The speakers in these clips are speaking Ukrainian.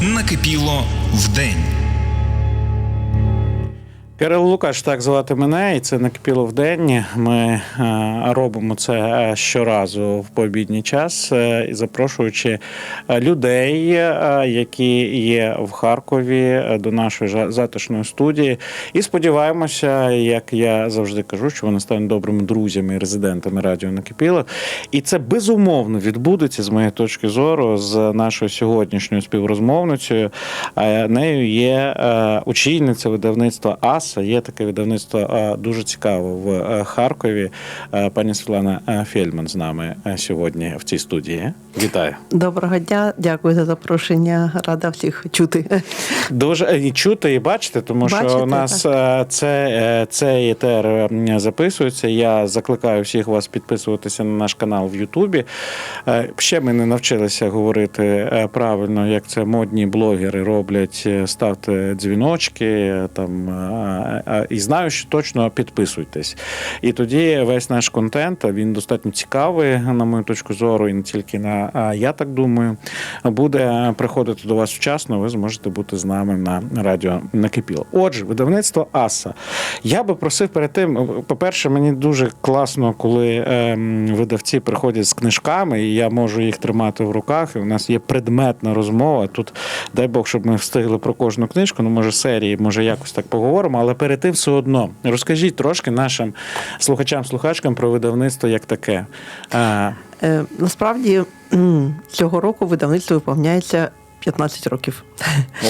накипіло вдень. Кирило Лукаш, так звати мене, і це накипіло в день. Ми е, робимо це е, щоразу в пообідній час, е, запрошуючи людей, які є в Харкові, до нашої затишної студії. І сподіваємося, як я завжди кажу, що вони стануть добрими друзями і резидентами радіо Накипіло. І це безумовно відбудеться з моєї точки зору з нашою сьогоднішньою співрозмовницею. Нею є очільниця видавництва АСА. Є таке видавництво е, дуже цікаве в е, Харкові. Е, Пані Світлана е, Фельдман з нами е, сьогодні в цій студії. Вітаю. Доброго дня, дякую за запрошення. Рада всіх чути. Дуже е, і чути, і бачити, тому що у нас е, це, е, цей етер записується. Я закликаю всіх вас підписуватися на наш канал в Ютубі. Е, Ще ми не навчилися говорити е, правильно, як це модні блогери роблять. Е, Ставте дзвіночки е, там е, е, і знаю, що точно підписуйтесь. І тоді весь наш контент він достатньо цікавий, на мою точку зору, і не тільки на я так думаю, буде приходити до вас вчасно. Ви зможете бути з нами на радіо Накипіло. Отже, видавництво Аса. Я би просив перед тим, по-перше, мені дуже класно, коли ем, видавці приходять з книжками, і я можу їх тримати в руках. І у нас є предметна розмова. Тут дай Бог, щоб ми встигли про кожну книжку. Ну, може, серії, може, якось так поговоримо, але перед тим все одно розкажіть трошки нашим слухачам, слухачкам про видавництво як таке. А, Е, Насправді цього року видавництво виповняється 15 років.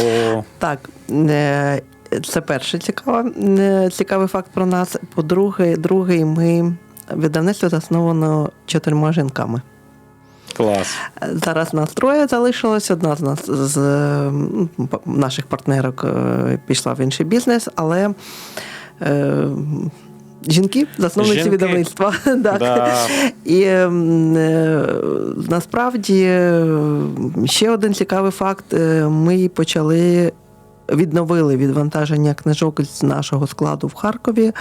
о, Так, е, це перший цікава, е, цікавий факт про нас. По-друге, другий, ми видавництво засновано чотирма жінками. Клас. Зараз нас троє залишилось. Одна з нас з наших партнерок е, пішла в інший бізнес, але е, жінки засновниці Жінки. видавництва. Да. І ем, е, насправді е, ще один цікавий факт: е, ми почали. Відновили відвантаження книжок з нашого складу в Харкові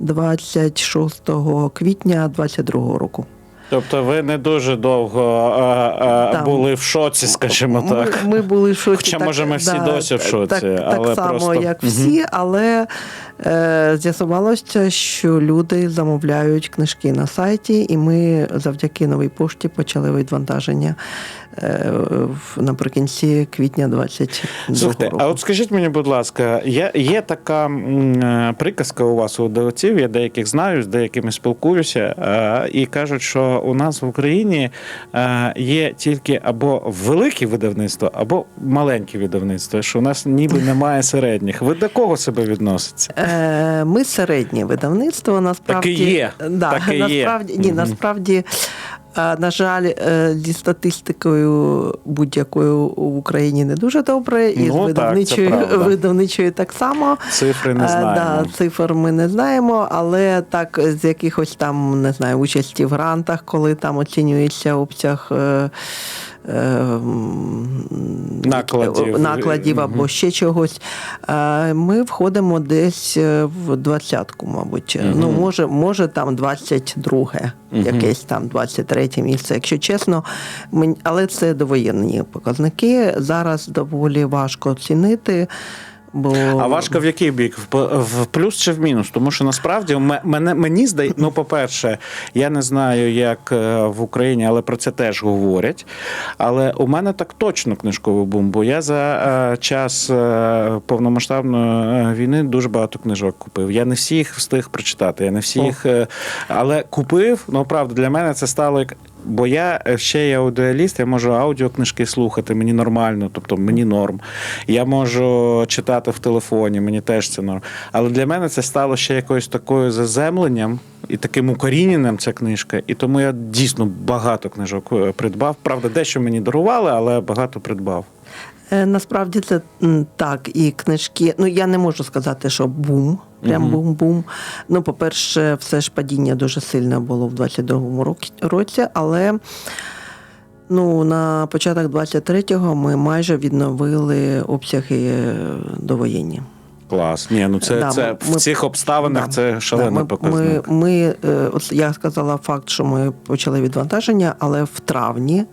26 квітня 2022 року. Тобто ви не дуже довго а, а, були в шоці, скажімо так. Ми, ми були в шоці. Хоча, може, ми всі досі в шоці, Так, так само, просто- як всі, але е, з'ясувалося, що люди замовляють книжки на сайті, і ми завдяки новій пошті почали відвантаження наприкінці квітня 22 Слухайте, року. а от скажіть мені, будь ласка, є, є така е, приказка у вас у видавців, я деяких знаю, з деякими спілкуюся, е, і кажуть, що у нас в Україні е, є тільки або великі видавництва, або маленькі видавництва, що у нас ніби немає середніх. Ви до кого себе відносите? Е, Ми середнє видавництво. Насправді Так і є. Да, Так і є. насправді ні, Мгм. насправді. Е, На жаль, е, зі статистикою будь-якою в Україні не дуже добре, і Ну, з так, видавничою, правда. видавничою так само. Цифри не Е, знаємо. Да, цифр ми не знаємо, але так з якихось там не знаю участі в грантах, коли там оцінюється обсяг. Е, е, м, Накладів. накладів або ще чогось. е, Ми входимо десь е, в двадцятку, мабуть. Мгм. Ну, може, може там 22, Мгм. якесь там 23 місце. Якщо чесно, але це довоєнні показники. Зараз доволі важко оцінити. Бо А важко в який бік? В, в плюс чи в мінус? Тому що насправді мене мені здається, ну, по-перше, я не знаю, як е, в Україні, але про це теж говорять. Але у мене так точно книжковий бум, бо я за е, час е, повномасштабної війни дуже багато книжок купив. Я не всіх встиг прочитати, я не всіх, але купив. Ну правда, для мене це стало як. Бо я е, ще є аудіаліст, я можу аудіокнижки слухати, мені нормально, тобто мені норм. Я можу читати в телефоні, мені теж це норм. Але для мене це стало ще якоюсь такою заземленням і таким укоріненням ця книжка. І тому я дійсно багато книжок е, придбав. Правда, дещо мені дарували, але багато придбав. Е, Насправді це так, і книжки. Ну я не можу сказати, що бум. Прям бум-бум. Ну, по-перше, все ж падіння дуже сильне було в 22-му році- але ну, на початок 23-го ми майже відновили обсяги довоєнні. Клас. Ні, ну це, Да, це ми- в цих обставинах Да. це шалений Да, ми, показник. Ми, ми, е, от я сказала факт, що ми почали відвантаження, але в травні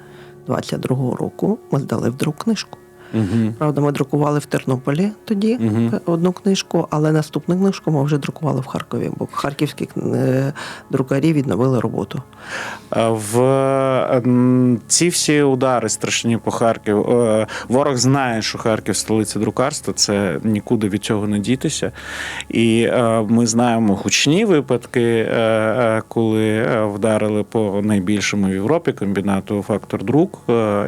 22-го року ми здали в друк книжку. Угу. Правда, ми друкували в Тернополі тоді Мгм. одну книжку, але наступну книжку ми вже друкували в Харкові, бо харківські е, друкарі відновили роботу. В ці всі удари страшні по Харків. е, Ворог знає, що Харків столиця друкарства. Це нікуди від цього не дітися. І е, ми знаємо гучні випадки, коли вдарили по найбільшому в Європі комбінату Фактор Друк,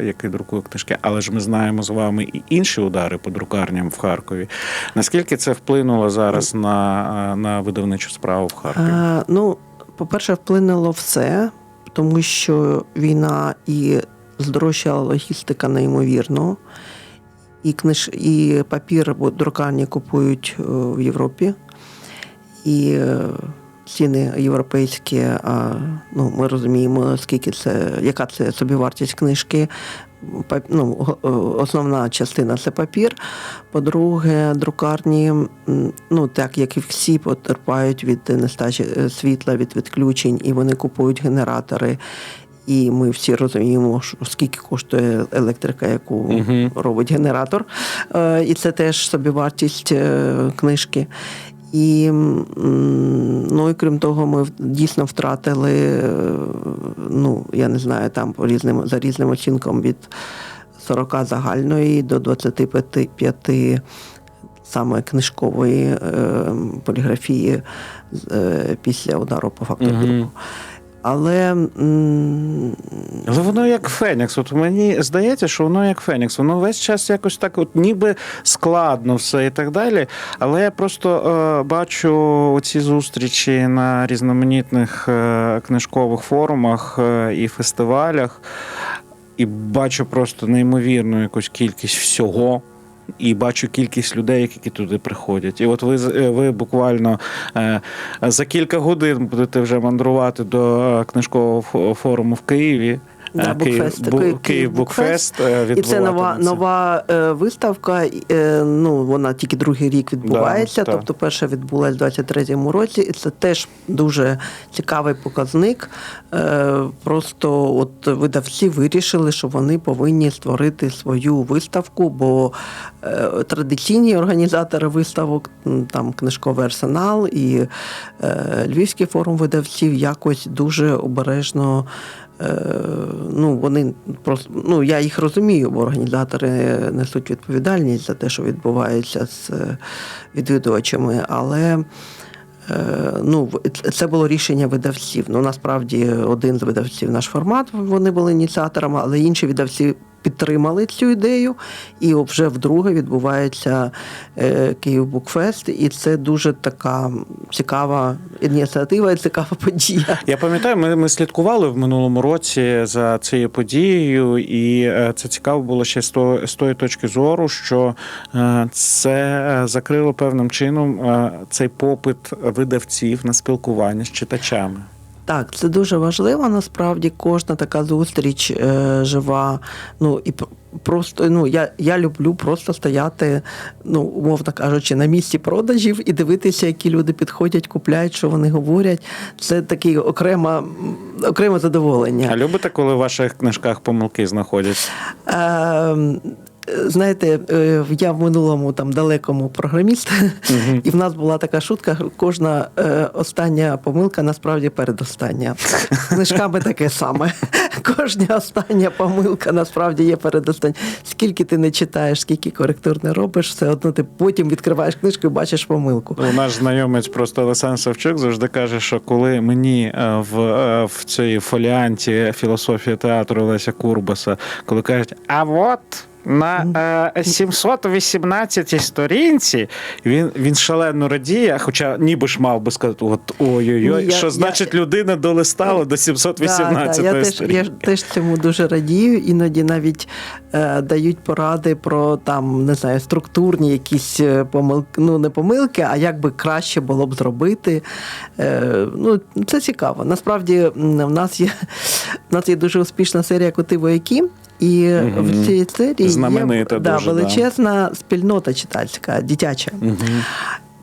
який друкує книжки. Але ж ми знаємо з вами і інші удари по друкарням в Харкові. Наскільки це вплинуло зараз на, е, на видавничу справу в Харкові? Е, ну, по-перше, вплинуло все, тому що війна і здорожчала логістика неймовірно. І книж, і папір бо друкарні купують е, в Європі. І ціни європейські, а, ну, ми розуміємо, скільки це, яка це собівартість книжки. Ну, е, основна частина це папір. По-друге, друкарні, ну так як і всі, потерпають від нестачі е, світла, від відключень, і вони купують генератори. І ми всі розуміємо, скільки коштує електрика, яку Мгм. робить генератор. Е, І це теж собівартість книжки. І, ну, і крім того, ми дійсно втратили, е, ну, я не знаю, там по різним, за різним оцінкам від 40 загальної до 25 саме книжкової е, поліграфії е, після удару по факту Мгм. Але м, Але воно як Фенікс. От мені здається, що воно як Фенікс. Воно весь час якось так, от ніби складно все і так далі. Але я просто е, бачу ці зустрічі на різноманітних е, книжкових форумах е, і фестивалях, і бачу просто неймовірну якусь кількість всього. І бачу кількість людей, які туди приходять. І от ви е, ви буквально е, за кілька годин будете вже мандрувати до е, книжкового фо- форуму в Києві. Да, Е, Букфест. Бу- Київ- Київ Букфест е, І це нова, нова е, виставка. Ну, вона тільки другий рік відбувається. Да, тобто, перша відбулася в 23-му році, і це теж дуже цікавий показник. Просто от видавці вирішили, що вони повинні створити свою виставку, бо традиційні організатори виставок, там книжковий арсенал і Львівський форум видавців якось дуже обережно. Е, ну, вони просто ну я їх розумію, бо організатори несуть відповідальність за те, що відбувається з е, відвідувачами, але. е, Ну, це було рішення видавців. Ну, насправді, один з видавців наш формат, вони були ініціаторами, але інші видавці підтримали цю ідею, і вже вдруге відбувається е, Київ Букфест, і це дуже така цікава ініціатива і цікава подія. Я пам'ятаю, ми, ми слідкували в минулому році за цією подією, і е, це цікаво було ще з тої, з тої точки зору, що е, це закрило певним чином цей попит видавців на спілкування з читачами. Так, це дуже важливо. Насправді кожна така зустріч е, жива. Ну і просто ну я, я люблю просто стояти, ну умовно кажучи, на місці продажів і дивитися, які люди підходять, купляють, що вони говорять. Це таке окрема, м, окреме задоволення. А любите, коли в ваших книжках помилки знаходять? Е, Знаєте, е, я в минулому там далекому програміст, і в нас була така шутка: кожна е, остання помилка насправді передостання. З Книжками таке саме. Кожна остання помилка насправді є передостання. Скільки ти не читаєш, скільки коректур не робиш, все одно ти потім відкриваєш книжку і бачиш помилку. Ну, Наш знайомець просто Олександр Савчук завжди каже, що коли мені е, в, в цій фоліанті філософія театру Леся Курбаса, коли кажуть, а от. На е, 718 сторінці він, він шалено радіє, хоча ніби ж мав би сказати, от ой-ой-ой, я- що я- значить людина долистала до 718 Да, да, я, теж, я теж цьому дуже радію. Іноді навіть е, дають поради про там, не знаю, структурні якісь е, помилки, ну не помилки, а як би краще було б зробити. Е, ну, це цікаво. Насправді, в нас є, в нас є дуже успішна серія Коти вояки. І угу. в цій серії є да, дуже, да. величезна спільнота читальська, дитяча. Мгм.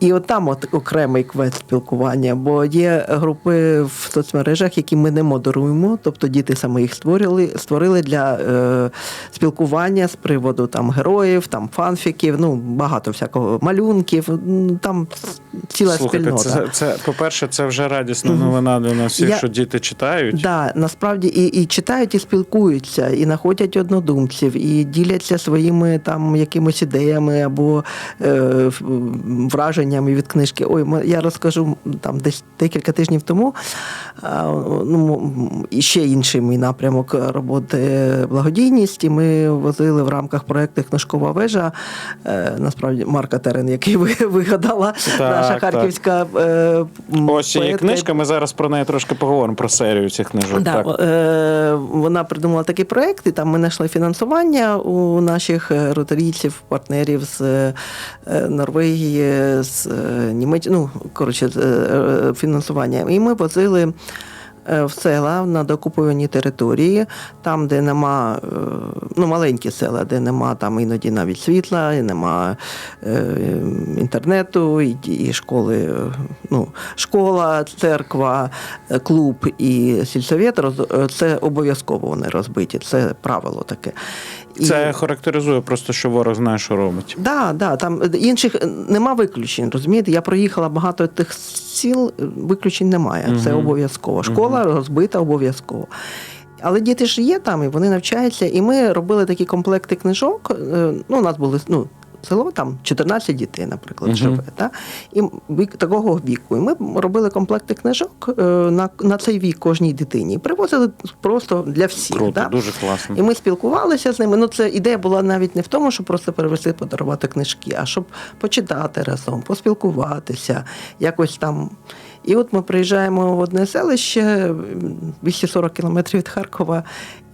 І от там от окремий квест спілкування, бо є групи в соцмережах, які ми не модеруємо, тобто діти саме їх створили, створили для е, спілкування з приводу там героїв, там фанфіків, ну багато всякого малюнків. Там ціла Слухайте, спільнота. це, це, по-перше, це вже радісна новина для нас всіх, Я- що діти читають. Да, насправді і, і читають, і спілкуються, і знаходять однодумців, і діляться своїми там якимось ідеями або е, в- враженнями від книжки. Ой, я розкажу там десь декілька тижнів тому. Ну, і ще інший мій напрямок роботи благодійність. І ми возили в рамках проекту Книжкова вежа. е, Насправді Марка Терен, який ви вигадала, Так, наша харківська е, Ось її поетка книжка. Ми зараз про неї трошки поговоримо про серію цих книжок. Да, так. е, вона придумала такий проект, і там ми знайшли фінансування у наших ротарійців, партнерів з Норвегії, з е, Німеччини, ну, коротше, е, фінансування. І ми возили. е, В села на докупованій території, там, де нема, е, ну, маленькі села, де нема там іноді навіть світла, і нема е, інтернету, і, і школи, е, ну, школа, церква, е, клуб і е, це обов'язково вони розбиті, це правило таке. І- Це характеризує просто, що ворог знає, що робить. Да, да, там інших нема виключень. Розумієте, я проїхала багато тих сіл, виключень немає. Це обов'язково. Школа розбита обов'язково. Але діти ж є там, і вони навчаються. І ми робили такі комплекти книжок. е, Ну, у нас були ну, село, там 14 дітей, наприклад, Мгм. живе. Та? І вік такого віку. І ми робили комплекти книжок е, на, на цей вік кожній дитині. І привозили просто для всіх. Круто, да? дуже класно. І ми спілкувалися з ними. Ну, це ідея була навіть не в тому, щоб просто перевести, подарувати книжки, а щоб почитати разом, поспілкуватися, якось там. І от ми приїжджаємо в одне селище, 240 кілометрів від Харкова,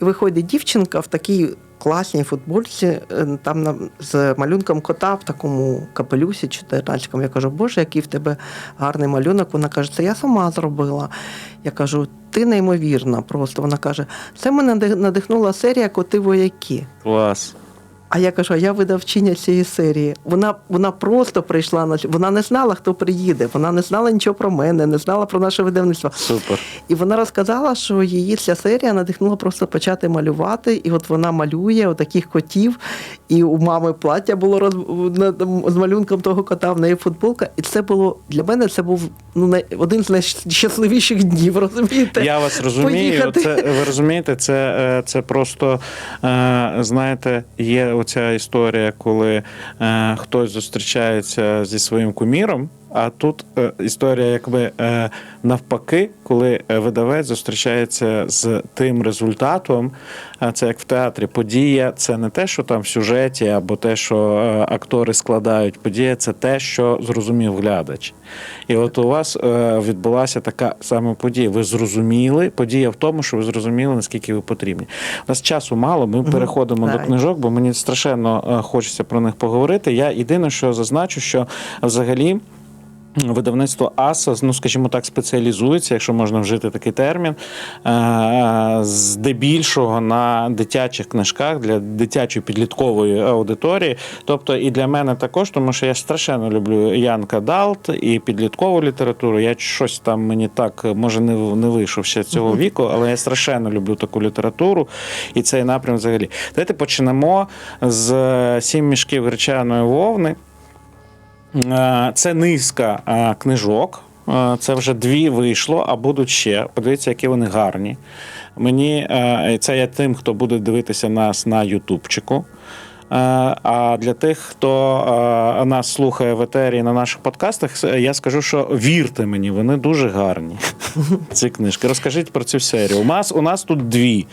і виходить дівчинка в такій класній футбольці, е, там з малюнком кота в такому капелюсі 14 Я кажу, Боже, який в тебе гарний малюнок. Вона каже, це я сама зробила. Я кажу, ти неймовірна просто. Вона каже, це мене надих- надихнула серія Коти вояки. Клас. А я кажу, а я видавчиня цієї серії. Вона, вона просто прийшла на вона не знала, хто приїде. Вона не знала нічого про мене, не знала про наше видавництво. Супер. І вона розказала, що її ця серія надихнула просто почати малювати. І от вона малює отаких котів. І у мами плаття було роз... з малюнком того кота, в неї футболка. І це було для мене це був ну, один з найщасливіших днів, розумієте? Я вас розумію. Поїхати. Це ви розумієте, це, е, це просто е, знаєте, є оця історія, коли е, хтось зустрічається зі своїм куміром. А тут е, історія, якби е, навпаки, коли е, видавець зустрічається з тим результатом, а це як в театрі. Подія це не те, що там в сюжеті, або те, що е, актори складають. Подія це те, що зрозумів глядач. І от у вас е, відбулася така саме подія. Ви зрозуміли. Подія в тому, що ви зрозуміли, наскільки ви потрібні. У нас часу мало. Ми переходимо до книжок, бо мені страшенно е, хочеться про них поговорити. Я єдине, що зазначу, що взагалі. Видавництво АСА, ну скажімо так, спеціалізується, якщо можна вжити такий термін, е, здебільшого на дитячих книжках для дитячої підліткової аудиторії. Тобто і для мене також, тому що я страшенно люблю Янка Далт і підліткову літературу. Я щось там мені так може не, не вийшов ще цього віку, але я страшенно люблю таку літературу і цей напрям взагалі. Давайте почнемо з сім мішків гречаної вовни. Е, Це низка е, книжок. Е, Це вже дві вийшло, а будуть ще. Подивіться, які вони гарні. Мені це я тим, хто буде дивитися нас на Ютубчику. Е, А для тих, хто е, нас слухає в етері на наших подкастах, я скажу, що вірте мені, вони дуже гарні. Ці книжки. Розкажіть про цю серію. У нас у нас тут дві.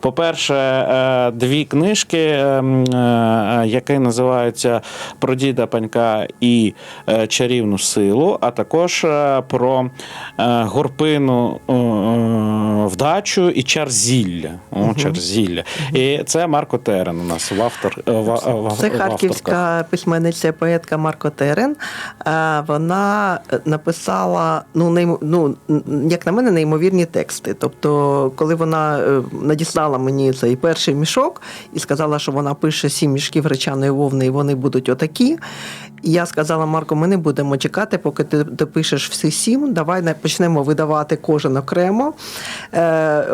По-перше, е, дві книжки, е, м, е, які називаються Про діда Панька і е, чарівну силу, а також е, про е, горпину е, е, вдачу і чар зілля. О, чар зілля. І це Марко Терен у нас, автор, е, Це харківська письменниця поетка Марко Терен. Е, Вона написала, ну, неймо- ну, як на мене, неймовірні тексти. Тобто, коли вона е, надіслала мені цей перший мішок і сказала, що вона пише сім мішків речаної вовни, і вони будуть отакі. Я сказала, Марко, ми не будемо чекати, поки ти допишеш всі сім. Давай не- почнемо видавати кожен окремо. Е,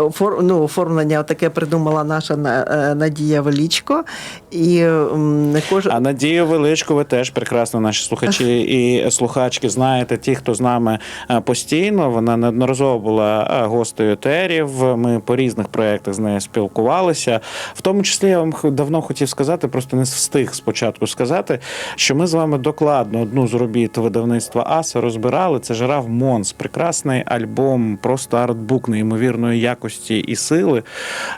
ну, оформлення таке придумала наша е, Надія Велічко. І не. А Надію Величку, ви теж прекрасно, наші слухачі і слухачки, знаєте, ті, хто з нами е, постійно. Вона неодноразово була гостею етерів. Ми по різних проєктах з нею спілкувалися. В тому числі я вам давно хотів сказати, просто не встиг спочатку сказати, що ми з вами докладно одну з робіт видавництва Аса розбирали. Це Жираф Монс, прекрасний альбом, просто артбук неймовірної якості і сили,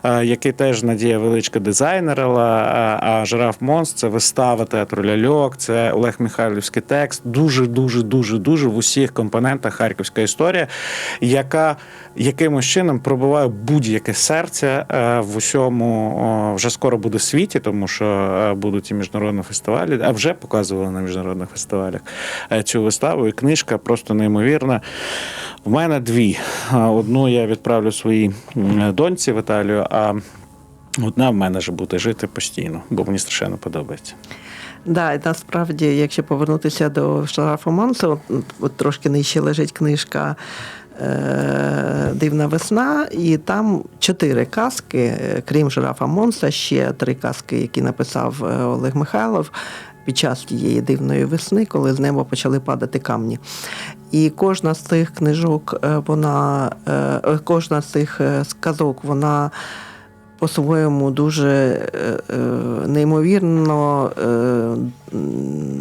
е, який теж Надія Величка дизайнерила. А- А Жираф Монс це вистава театру ляльок, це Олег Михайлівський текст. Дуже, дуже, дуже, дуже в усіх компонентах харківська історія, яка якимось чином пробиває будь-яке серце е, в усьому вже скоро буде світі, тому що е, будуть і міжнародні фестивалі, а вже показували на міжнародних фестивалях е, цю виставу. І книжка просто неймовірна. В мене дві. Одну я відправлю своїй доньці в Італію, а одна в мене ж буде жити постійно, бо мені страшенно подобається. Да, і насправді, якщо повернутися до Шарафа Монса, от, трошки нижче лежить книжка Дивна весна, і там чотири казки, е, крім Жирафа Монса, ще три казки, які написав е, Олег Михайлов. Під час тієї дивної весни, коли з неба почали падати камні. І кожна з цих книжок, е, вона, е, е, кожна з цих е, сказок, вона по-своєму дуже е, е, неймовірно е,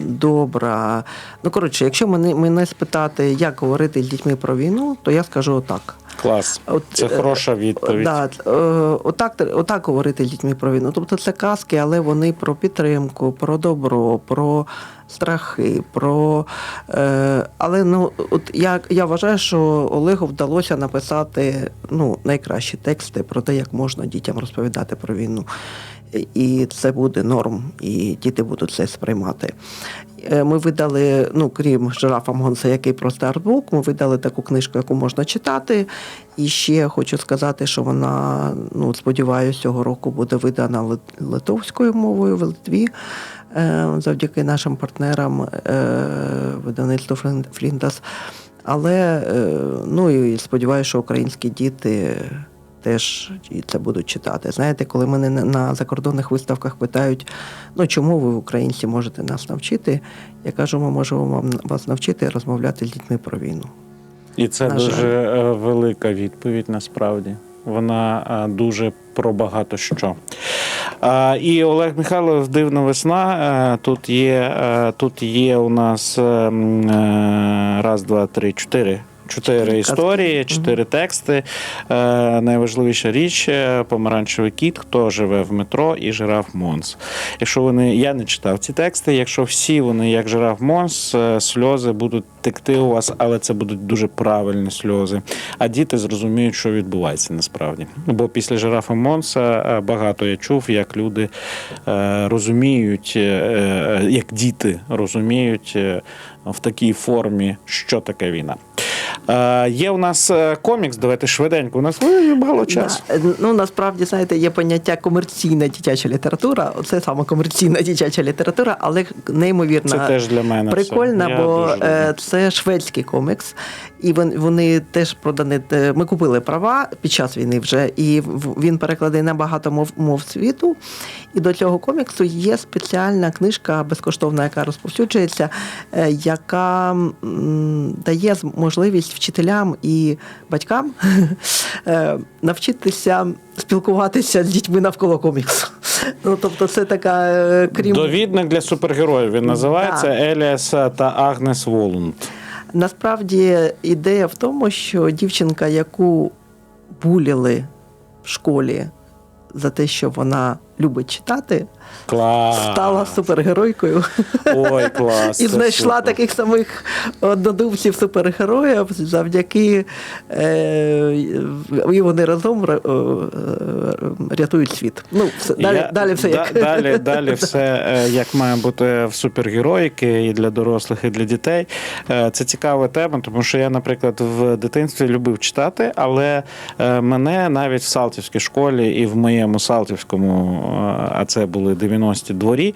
добра. Ну, коротше, якщо мене, мене спитати, як говорити з дітьми про війну, то я скажу отак. Клас. От, Це е, хороша відповідь. Да, е, отак, отак говорити з дітьми про війну. Тобто це казки, але вони про підтримку, про добро, про страхи, про. Е, але ну, от я, я вважаю, що Олегу вдалося написати ну, найкращі тексти про те, як можна дітям розповідати про війну. І це буде норм, і діти будуть це сприймати. Е, Ми видали, ну крім жирафа Монса, який просто артбук, ми видали таку книжку, яку можна читати. І ще хочу сказати, що вона, ну сподіваюся, цього року буде видана литовською мовою в Литві. е, Завдяки нашим партнерам е, видавництву Фліндас. Але ну і сподіваюся, що українські діти теж і це будуть читати. Знаєте, коли мене на- закордонних виставках питають, ну чому ви, українці, можете нас навчити? Я кажу, ми можемо вам вас навчити розмовляти з дітьми про війну. І це На дуже е, велика відповідь насправді. Вона е, дуже про багато що. А, І Олег Михайлов Дивна весна. Е, Тут є, тут є у нас е, е, раз, два, три, чотири. Чотири Чотири історії, чотири тексти. Е, найважливіша річ е, помаранчевий кіт, хто живе в метро і жираф Монс. Якщо вони, я не читав ці тексти, якщо всі вони, як жираф Монс, е, сльози будуть текти у вас, але це будуть дуже правильні сльози. А діти зрозуміють, що відбувається насправді. Бо після жирафа Монса е, багато я чув, як люди е, розуміють, е, як діти розуміють в такій формі, що таке війна. Е, Є у нас е, комікс, давайте швиденько. У нас ой, мало часу. Да. Ну насправді знаєте, є поняття комерційна дитяча література. Це саме комерційна дитяча література, але неймовірно Це теж для мене. прикольна. Бо дуже е, це шведський комікс, і вони теж продані. е, Ми купили права під час війни вже, і він перекладений на багато мов, мов світу. І до цього коміксу є спеціальна книжка безкоштовна, яка розповсюджується, е, яка дає можливість вчителям і батькам е, навчитися спілкуватися з дітьми навколо коміксу. Ну, тобто, це така е, крім Довідник для супергероїв. Він називається Еліас та Агнес Волунд. Насправді ідея в тому, що дівчинка, яку буліли в школі за те, що вона любить читати, Клас. стала супергеройкою. Ой, клас. І знайшла супер. таких самих однодумців супергероїв, завдяки е, і вони разом ра- е, рятують світ. Ну, все, далі, Я- далі все як. Далі, далі все е, як має бути в супергероїки і для дорослих, і для дітей. Е, Це цікава тема, тому що я, наприклад, в дитинстві любив читати, але мене навіть в Салтівській школі і в моєму Салтівському, а це були 90-ті дворі,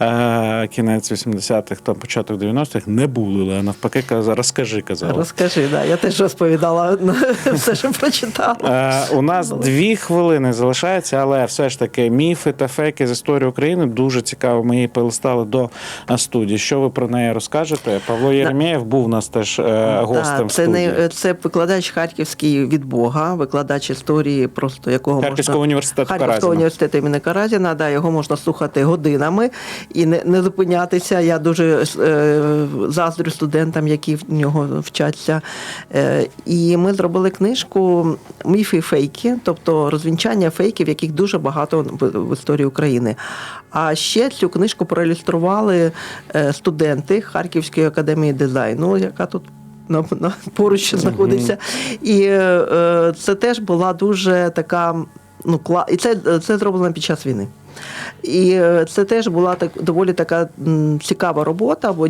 е, кінець 80-х, там початок 90-х, не були. А навпаки, казав, розкажи, казав. Розкажи, да. я теж розповідала все, що прочитала. Е, у нас дві хвилини залишається, але все ж таки міфи та фейки з історії України дуже цікаво. Ми її полистали до студії. Що ви про неї розкажете? Павло Єремєєв був у нас теж е, гостем. Це, студії. не, це викладач Харківський від Бога, викладач історії, просто якого Харківського можна... університету Харківського Каразіна. університету імені Каразіна, да, його можна слухати годинами і не, не зупинятися. Я дуже е, заздрю студентам, які в нього вчаться. Е, і ми зробили книжку Міфи фейки, тобто розвінчання фейків, яких дуже багато в, в історії України. А ще цю книжку проілюстрували е, студенти Харківської академії дизайну, яка тут на, на поруч знаходиться. І е, це теж була дуже така. Ну, кла... І це, це зроблено під час війни. І е, це теж була так доволі така цікава робота, бо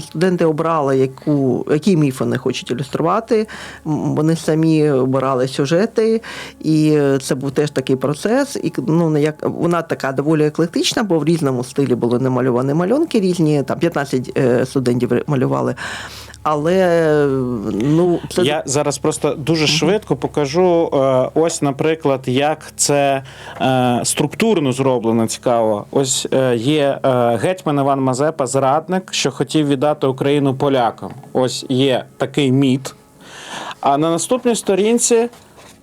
студенти обрали, яку, які міфи вони хочуть ілюструвати. Вони самі обирали сюжети, і е, це був теж такий процес. І ну, як вона така доволі еклектична, бо в різному стилі були намальовані малюнки різні. Там 15 е, студентів малювали. Але ну це Я зараз просто дуже швидко покажу. е, Ось, наприклад, як це е, структурно зроблено цікаво. Ось е, є гетьман Іван Мазепа, зрадник, що хотів віддати Україну полякам. Ось є такий міт. А на наступній сторінці.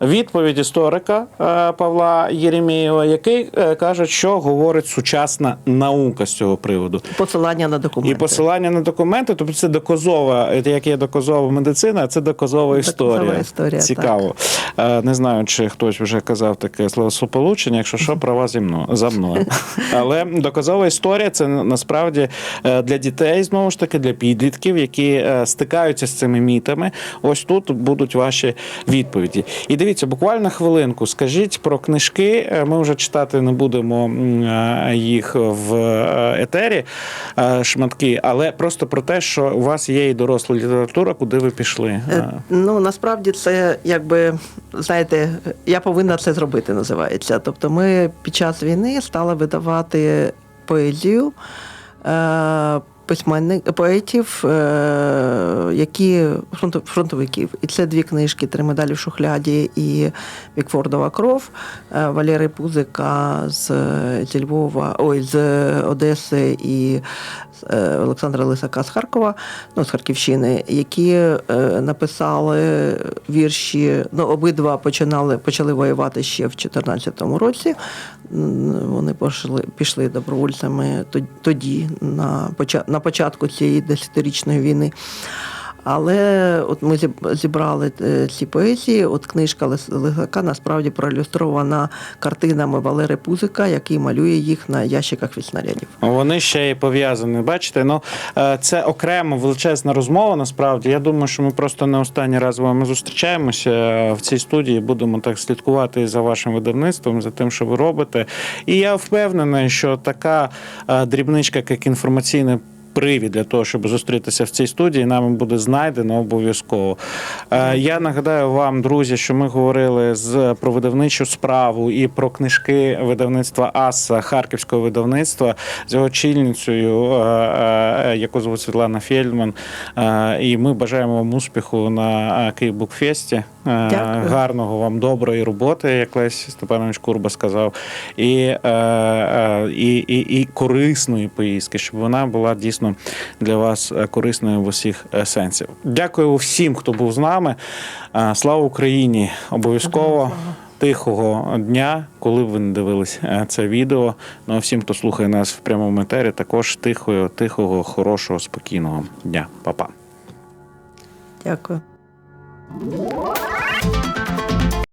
Відповідь історика е, Павла Єремєєва, який е, каже, що говорить сучасна наука з цього приводу. посилання на документи. І посилання на документи, тобто це доказова, як є доказова медицина, це доказова історія. історія, Цікаво. Е, Не знаю, чи хтось вже казав таке словосполучення, якщо що, права зі мною за мною. Але доказова історія це насправді е, для дітей, знову ж таки, для підлітків, які е, стикаються з цими мітами. Ось тут будуть ваші відповіді. І дивіться, буквально хвилинку. Скажіть про книжки. Е, Ми вже читати не будемо е, їх в е, етері шматки, але просто про те, що у вас є і доросла література, куди ви пішли. Ну насправді це якби знаєте, я повинна це зробити, називається. Тобто, ми під час війни стали видавати поезію. Е, Письменник поетів, е, які фронтовиків. І це дві книжки: Три медалі в шухляді і Вікфордова кров е, Валери Пузика з, зі Львова, ой, з Одеси і е, Олександра Лисака з Харкова, ну, з Харківщини, які е, написали вірші. Ну, обидва починали, почали воювати ще в 2014 році. Вони пішли, пішли добровольцями тоді, на, на початку цієї десятирічної війни. Але от ми зіб- зібрали е, ці поезії. От книжка Лис- Лисака насправді проілюстрована картинами Валери Пузика, який малює їх на ящиках від снарядів. Вони ще й пов'язані. Бачите, ну е, це окремо величезна розмова. Насправді, я думаю, що ми просто не останній раз з вами зустрічаємося е, в цій студії. Будемо так слідкувати за вашим видавництвом, за тим, що ви робите. І я впевнений, що така дрібничка, як інформаційний. Привід для того, щоб зустрітися в цій студії, нами буде знайдено обов'язково. Е, Я нагадаю вам, друзі, що ми говорили з про видавничу справу і про книжки видавництва АСА Харківського видавництва з його чільницею, е, е, яку звуть Світлана Фельдман. І ми бажаємо вам успіху на Київбукфесті. Дякую. Гарного вам доброї роботи, як Лесь Степанович Курба сказав, і, і, і, і корисної поїздки, щоб вона була дійсно для вас е, корисною в усіх е, сенсів. Дякую всім, хто був з нами. Е, Слава Україні! Обов'язково. Тихого дня, коли б ви не дивились це відео. Ну а всім, хто слухає нас в прямому етері, також тихого, тихого, хорошого, спокійного дня. Па-па. Дякую.